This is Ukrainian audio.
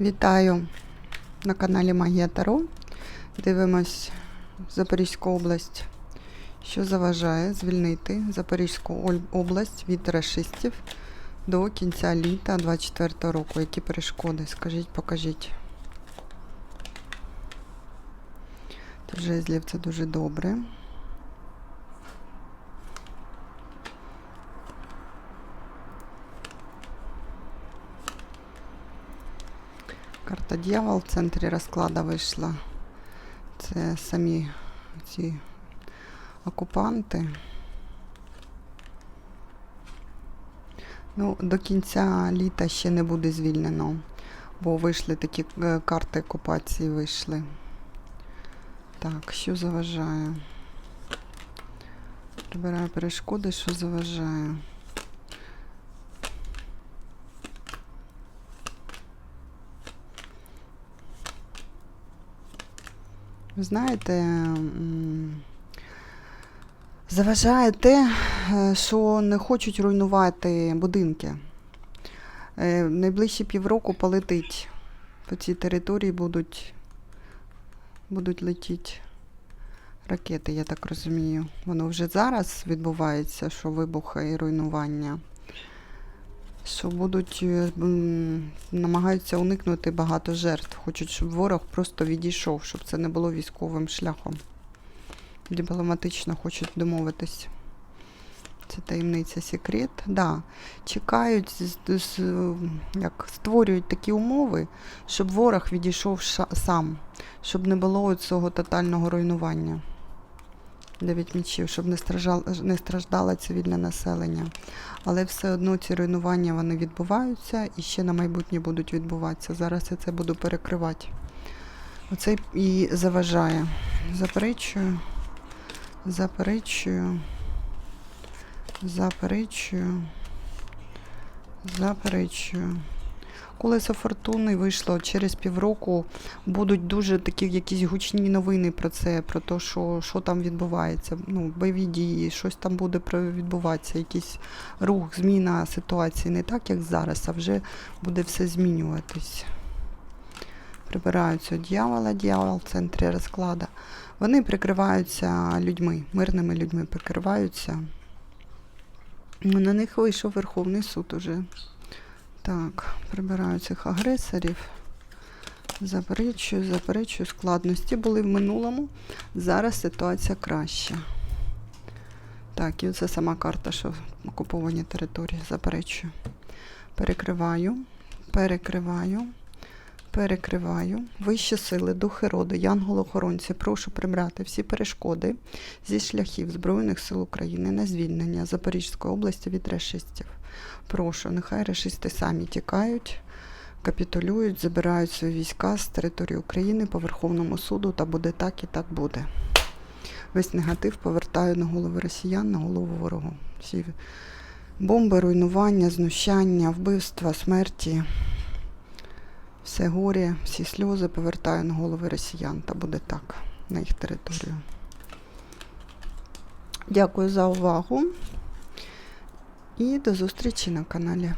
Вітаю на каналі Магія Таро. Дивимось Запорізьку область, що заважає звільнити Запорізьку область від расистів до кінця літа 24 року. Які перешкоди? Скажіть, покажіть. Жезлів це дуже добре. Карта дьявол в центрі розкладу вийшла. Це самі ці окупанти. Ну, до кінця літа ще не буде звільнено, бо вийшли такі е, карти окупації вийшли. Так, що заважає? Прибираю перешкоди, що заважає. Ви знаєте, заважає те, що не хочуть руйнувати будинки. Е, Найближчі півроку полетить. По цій території будуть, будуть летіти ракети, я так розумію. Воно вже зараз відбувається, що вибухи і руйнування. Що будуть е, намагаються уникнути багато жертв. Хочуть, щоб ворог просто відійшов, щоб це не було військовим шляхом. Дипломатично хочуть домовитись. Це таємниця секрет. Да. Чекають, як, створюють такі умови, щоб ворог відійшов ша- сам, щоб не було цього тотального руйнування. Дев'ять мічів, щоб не страждало, не страждало цивільне населення. Але все одно ці руйнування вони відбуваються і ще на майбутнє будуть відбуватися. Зараз я це буду перекривати. Оце і заважає. Заперечую, заперечую, заперечую, заперечую. Колесо фортуни вийшло через півроку. Будуть дуже такі якісь гучні новини про це, про те, що, що там відбувається. Ну, бойові дії, щось там буде відбуватися, якийсь рух, зміна ситуації. Не так, як зараз, а вже буде все змінюватись. Прибираються дьявола, дьявол в центрі розкладу. Вони прикриваються людьми, мирними людьми прикриваються. На них вийшов Верховний суд уже. Так, прибираю цих агресорів. Заперечую, заперечую. Складності були в минулому. Зараз ситуація краща. Так, і це сама карта, що окуповані території. Заперечую. Перекриваю, перекриваю, перекриваю. Вищі сили, духи роду, янголи-охоронці, прошу прибрати всі перешкоди зі шляхів Збройних сил України на звільнення Запорізької області від расистів. Прошу, нехай расисти самі тікають, капітулюють, забирають свої війська з території України по Верховному суду, та буде так і так буде. Весь негатив повертаю на голови росіян, на голову ворогу. Всі бомби, руйнування, знущання, вбивства, смерті, все горе, всі сльози повертаю на голови росіян, та буде так на їх територію. Дякую за увагу і до зустрічі на каналі.